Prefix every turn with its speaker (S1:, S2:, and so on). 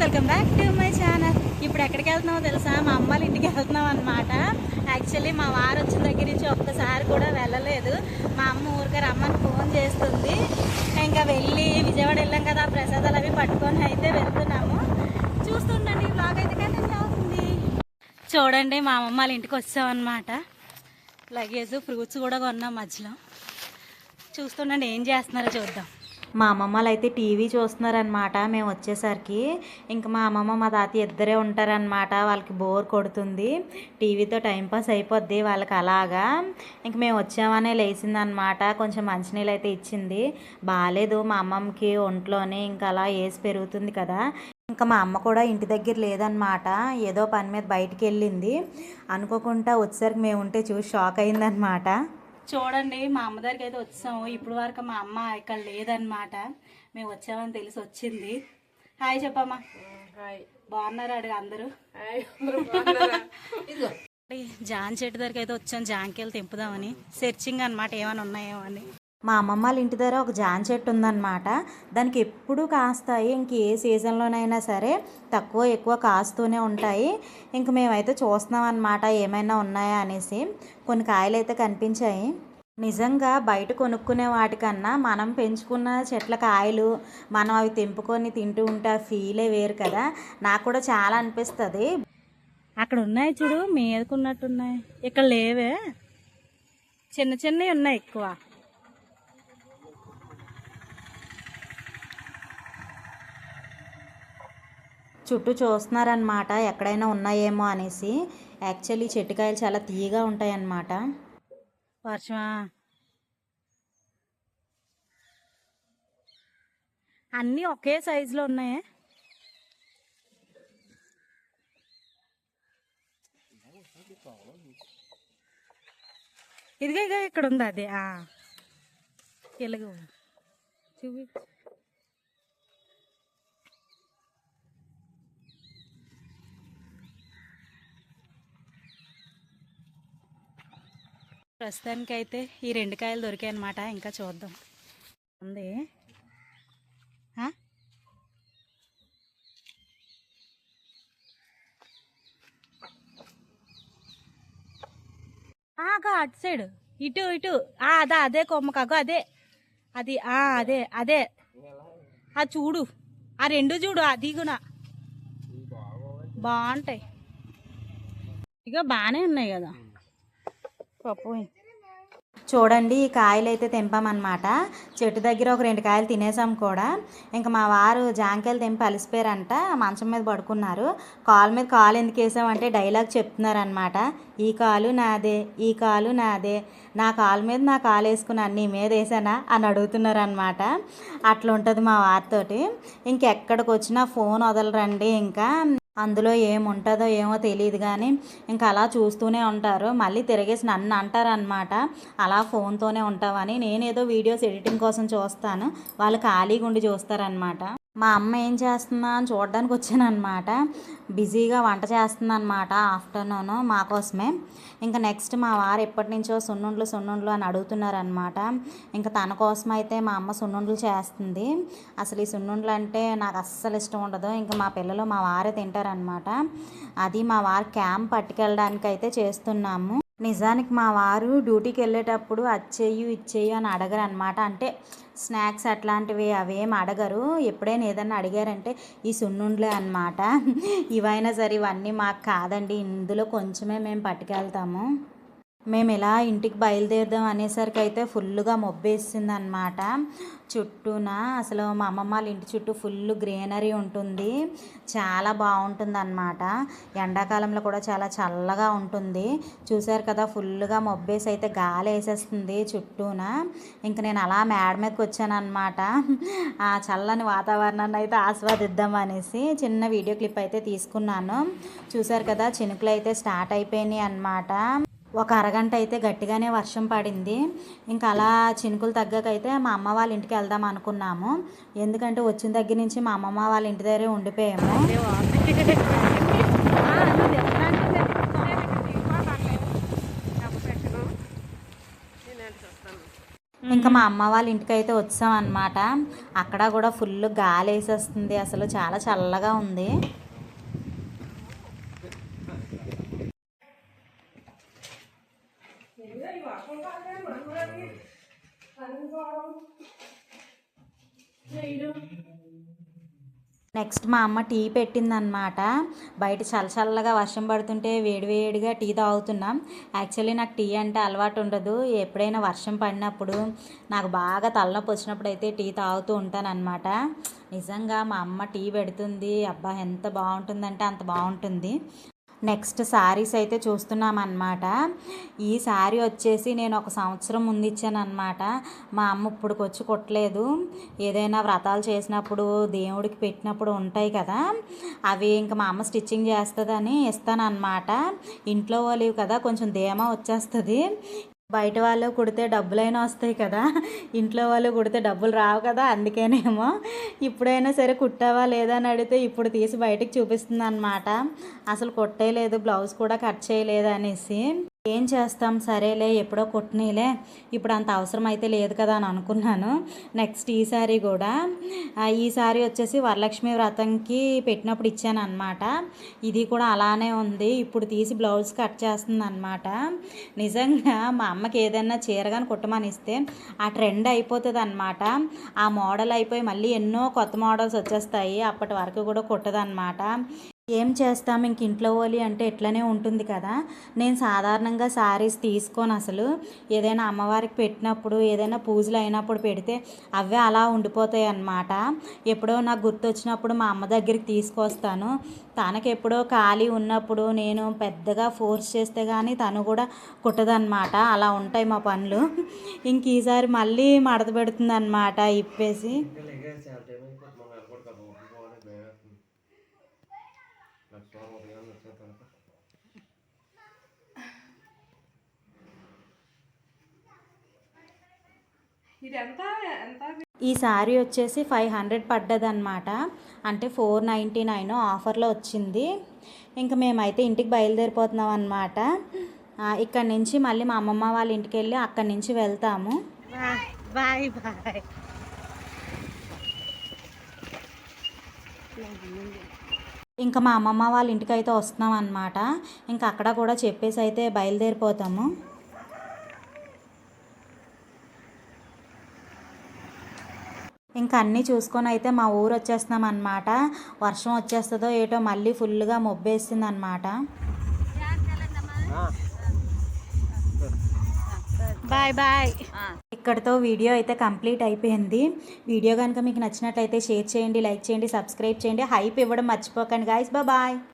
S1: Welcome back to my channel. ఇప్పుడు ఎక్కడికి వెళ్తున్నామో తెలుసా? మా అమ్మ వాళ్ళ ఇంటికి వెళ్తున్నాం అనమాట యాక్చువల్లీ మా వారు వచ్చిన దగ్గర నుంచి ఒక్కసారి కూడా వెళ్ళలేదు. మా అమ్మ ఊరికే రమ్మని ఫోన్ చేస్తుంది. ఇంకా వెళ్ళి విజయవాడ వెళ్ళాం కదా ఆ ప్రసాదాలు అవి పట్టుకొని అయితే వెళ్తున్నాము. చూస్తుండండి ఈ బ్లాగ్ అయితే కానీ అవుతుంది. చూడండి మా అమ్మమ్మ వాళ్ళ ఇంటికి వచ్చామన్నమాట లగేజ్ ఫ్రూట్స్ కూడా కొన్నాం మధ్యలో. చూస్తుండండి ఏం చేస్తున్నారో చూద్దాం. మా అమ్మమ్మలు అయితే టీవీ చూస్తున్నారనమాట మేము వచ్చేసరికి ఇంకా మా అమ్మమ్మ మా తాతయ్య ఇద్దరే ఉంటారనమాట వాళ్ళకి బోర్ కొడుతుంది. టీవీతో టైంపాస్ అయిపోద్ది వాళ్ళకి అలాగా. ఇంక మేము వచ్చామనే లేచిందనమాట కొంచెం మంచినీళ్ళు అయితే ఇచ్చింది. బాగాలేదు మా అమ్మమ్మకి ఒంట్లోనే ఇంకా అలా వేసి పెరుగుతుంది కదా. ఇంకా మా అమ్మ కూడా ఇంటి దగ్గర లేదనమాట ఏదో పని మీద బయటికి వెళ్ళింది అనుకోకుండా వచ్చేసరికి మేము ఉంటే చూసి షాక్ అయిందనమాట చూడండి మా అమ్మ దగ్గరికి అయితే వచ్చాము. ఇప్పుడు వరకు మా అమ్మ ఇక్కడ లేదనమాట మేము వచ్చామని తెలిసి వచ్చింది. హాయ్ చెప్పమ్మా. బాగున్నారు? అడుగు అందరూ. జాన్ చెట్టు దగ్గరికి అయితే వచ్చాం. జాంకాయలు తెంపుదామని. సెర్చింగ్ అనమాట ఏమైనా ఉన్నాయేమో అని. మా అమ్మమ్మ వాళ్ళ ఇంటి దగ్గర ఒక జాన్ చెట్టు ఉందన్నమాట. దానికి ఎప్పుడు కాస్తాయి. ఇంక ఏ సీజన్లోనైనా సరే తక్కువ ఎక్కువ కాస్తూనే ఉంటాయి. ఇంక మేమైతే చూస్తున్నాం అనమాట ఏమైనా ఉన్నాయా అనేసి. కొన్ని కాయలు అయితే కనిపించాయి. నిజంగా బయట కొనుక్కునే వాటికన్నా మనం పెంచుకున్న చెట్ల కాయలు మనం అవి తెంపుకొని తింటూ ఉంటే ఆ ఫీలే వేరు కదా. నాకు కూడా చాలా అనిపిస్తుంది. అక్కడ ఉన్నాయి చూడు మీదకున్నట్టున్నాయి. ఇక్కడ లేవే. చిన్న చిన్నవి ఉన్నాయి ఎక్కువ. చుట్టూ చూస్తున్నారనమాట ఎక్కడైనా ఉన్నాయేమో అనేసి. యాక్చువల్లీ చెట్టుకాయలు చాలా తీయగా ఉంటాయన్నమాట. వర్షమా? అన్నీ ఒకే సైజులో ఉన్నాయే? ఇదిగా ఇక్కడ ఉంది అది. ఆ. తెలుగు ప్రస్తుతానికి అయితే ఈ రెండు కాయలు దొరికాయి అనమాట ఇంకా చూద్దాం. ఉంది. ఆ? అటు సైడ్. ఇటు ఇటు. అదే అదా అదే కాకు అదే. అది ఆ అదే అదే. ఆ చూడు. ఆ రెండు చూడు అది కూడా బాగుంటాయి. ఇక బాగానే ఉన్నాయి కదా. పప్పు. చూడండి ఈ కాయలు అయితే తెంపామన్నమాట. చెట్టు దగ్గర ఒక రెండు కాయలు తినేసాం కూడా. ఇంకా మా వారు జాంకాయలు తెంపి అలసిపోయారంట. మంచం మీద పడుకున్నారు. కాలు మీద కాలు ఎందుకు వేసామంటే డైలాగ్ చెప్తున్నారనమాట ఈ కాలు నాదే ఈ కాలు నాదే. నా కాలు మీద నా కాలు వేసుకున్నాను నీ మీద వేసానా? అని అడుగుతున్నారనమాట అట్లా ఉంటుంది మా వారితోటి. ఇంకెక్కడికి వచ్చినా ఫోన్ వదలరండి ఇంకా. అందులో ఏముంటుందో ఏమో తెలియదు కానీ ఇంకా అలా చూస్తూనే ఉంటారు. మళ్ళీ తిరిగేసి నన్ను అంటారనమాట అలా ఫోన్తోనే ఉంటావని. నేనేదో వీడియోస్ ఎడిటింగ్ కోసం చూస్తాను. వాళ్ళు ఖాళీగా ఉండి చూస్తారనమాట మా అమ్మ ఏం చేస్తుందా అని చూడడానికి వచ్చానమాట బిజీగా వంట చేస్తుందన్నమాట ఆఫ్టర్నూన్ మా కోసమే. ఇంకా నెక్స్ట్ మా వారు ఎప్పటి నుంచో సున్నుండ్లు సున్నుండ్లు అని అడుగుతున్నారనమాట ఇంకా తన కోసం అయితే మా అమ్మ సున్నుండ్లు చేస్తుంది. అసలు ఈ సున్నుండ్లు అంటే నాకు అస్సలు ఇష్టం ఉండదు. ఇంకా మా పిల్లలు మా వారే తింటారనమాట అది మా వారు క్యాంప్ పట్టుకెళ్ళడానికి అయితే చేస్తున్నాము. నిజానికి మా వారు డ్యూటీకి వెళ్ళేటప్పుడు అచ్చేయు ఇచ్చేయు అని అడగరు అనమాట అంటే స్నాక్స్ అట్లాంటివి అవేం అడగరు. ఎప్పుడైనా ఏదన్నా అడిగారంటే ఈ సున్నుండ్లే అనమాట ఇవైనా సరే ఇవన్నీ మాకు కాదండి. ఇందులో కొంచెమే మేము పట్టుకెళ్తాము. మేము ఇలా ఇంటికి బయలుదేరదాం అనేసరికి అయితే ఫుల్గా మొబ్బేసింది అనమాట చుట్టూన అసలు మా అమ్మమ్మ వాళ్ళ ఇంటి చుట్టూ ఫుల్ గ్రీనరీ ఉంటుంది. చాలా బాగుంటుంది అనమాట ఎండాకాలంలో కూడా చాలా చల్లగా ఉంటుంది. చూశారు కదా ఫుల్గా మొబ్బేసి అయితే గాలి వేసేస్తుంది చుట్టూన. ఇంక నేను అలా మేడ మీదకి వచ్చాను ఆ చల్లని వాతావరణాన్ని అయితే ఆస్వాదిద్దాం అనేసి చిన్న వీడియో క్లిప్ అయితే తీసుకున్నాను. చూశారు కదా చినుకులు అయితే స్టార్ట్ అయిపోయినాయి అనమాట. ఒక అరగంట అయితే గట్టిగానే వర్షం పడింది. ఇంకా అలా చినుకులు తగ్గకైతే మా అమ్మ వాళ్ళ ఇంటికి వెళ్దాం అనుకున్నాము. ఎందుకంటే వచ్చిన దగ్గర నుంచి మా అమ్మమ్మ వాళ్ళ ఇంటి దగ్గరే ఉండిపోయాము. ఇంకా మా అమ్మ వాళ్ళ ఇంటికి అయితే వచ్చాం అనమాట అక్కడ కూడా ఫుల్ గాలి వేసేస్తుంది. అసలు చాలా చల్లగా ఉంది. నెక్స్ట్ మా అమ్మ టీ పెట్టిందనమాట బయట చల్ల చల్లగా వర్షం పడుతుంటే వేడివేడిగా టీ తాగుతున్నాం. యాక్చువల్లీ నాకు టీ అంటే అలవాటు ఉండదు. ఎప్పుడైనా వర్షం పడినప్పుడు నాకు బాగా తలనొప్పి వచ్చినప్పుడు అయితే టీ తాగుతూ ఉంటానన్నమాట. నిజంగా మా అమ్మ టీ పెడుతుంది. అబ్బా ఎంత బాగుంటుందంటే అంత బాగుంటుంది. నెక్స్ట్ శారీస్ అయితే చూస్తున్నామన్నమాట. ఈ శారీ వచ్చేసి నేను ఒక సంవత్సరం ముందు ఇచ్చాను మా అమ్మ ఇప్పుడుకి వచ్చి కొట్టలేదు. ఏదైనా వ్రతాలు చేసినప్పుడు దేవుడికి పెట్టినప్పుడు ఉంటాయి కదా అవి ఇంకా మా అమ్మ స్టిచ్చింగ్ చేస్తుందని ఇస్తాను ఇంట్లో వాళ్ళు కదా కొంచెం ధీమా వచ్చేస్తుంది. బయట వాళ్ళు కుడితే డబ్బులైనా వస్తాయి కదా. ఇంట్లో వాళ్ళు కుడితే డబ్బులు రావు కదా అందుకేనేమో ఇప్పుడైనా సరే కుట్టావా లేదా అని అడిగితే ఇప్పుడు తీసి బయటకు చూపిస్తుంది అనమాట అసలు కుట్టేయలేదు బ్లౌజ్ కూడా కట్ చేయలేదు అనేసి. ఏం చేస్తాం? సరేలే ఎప్పుడో కొట్టినీలే. ఇప్పుడు అంత అవసరం అయితే లేదు కదా అని అనుకున్నాను. నెక్స్ట్ ఈ సారీ కూడా. ఈ సారీ వచ్చేసి వరలక్ష్మి వ్రతంకి పెట్టినప్పుడు ఇచ్చాను అనమాట ఇది కూడా అలానే ఉంది. ఇప్పుడు తీసి బ్లౌజ్ కట్ చేస్తుంది అనమాట నిజంగా మా అమ్మకి ఏదైనా చీర కానీ ఆ ట్రెండ్ అయిపోతుంది అనమాట ఆ మోడల్ అయిపోయి మళ్ళీ ఎన్నో కొత్త మోడల్స్ వచ్చేస్తాయి. అప్పటి వరకు కూడా కుట్టదనమాట ఏం చేస్తాం? ఇంక ఇంట్లో పోలి అంటే ఎట్లనే ఉంటుంది కదా. నేను సాధారణంగా శారీస్ తీసుకోను అసలు. ఏదైనా అమ్మవారికి పెట్టినప్పుడు ఏదైనా పూజలు అయినప్పుడు పెడితే అవే అలా ఉండిపోతాయి అన్నమాట. ఎప్పుడో నాకు గుర్తొచ్చినప్పుడు మా అమ్మ దగ్గరికి తీసుకొస్తాను. తనకి ఎప్పుడో ఖాళీ ఉన్నప్పుడు నేను పెద్దగా ఫోర్స్ చేస్తే కానీ తను కూడా కుట్టదన్నమాట. అలా ఉంటాయి మా పనులు. ఇంక ఈసారి మళ్ళీ మడత పెడుతుంది అనమాట ఇప్పేసి
S2: ఇంకా లెగేసి చాలా టైం అయిపోతుంది మనం ఎప్పుడు కదా ఊపిరి పోవాలి భయం వేస్తుంది లక్ష ఉదయం వచ్చే కనుక
S1: ఈ శారీ వచ్చేసి ఫైవ్ హండ్రెడ్ పడ్డదన్నమాట. అంటే ఫోర్ నైంటీ నైన్ ఆఫర్లో వచ్చింది. ఇంకా మేమైతే ఇంటికి బయలుదేరిపోతున్నాం అనమాట ఇక్కడ నుంచి మళ్ళీ మా అమ్మమ్మ వాళ్ళ ఇంటికి వెళ్ళి అక్కడి నుంచి వెళ్తాము. Bye bye. ఇంకా మా అమ్మమ్మ వాళ్ళ ఇంటికి అయితే వస్తున్నాం అనమాట ఇంకా అక్కడ కూడా చెప్పేసి అయితే బయలుదేరిపోతాము. ఇంకా అన్నీ చూసుకొని అయితే మా ఊరు వచ్చేస్తున్నాం అనమాట వర్షం వచ్చేస్తుందో ఏటో మళ్ళీ ఫుల్గా మొబ్బేసింది అనమాట బాయ్ బాయ్ ఇక్కడితో వీడియో అయితే కంప్లీట్ అయిపోయింది. వీడియో కనుక మీకు నచ్చినట్లయితే షేర్ చేయండి లైక్ చేయండి సబ్స్క్రైబ్ చేయండి. హైప్ ఇవ్వడం మర్చిపోకండి గాయస్ బాయ్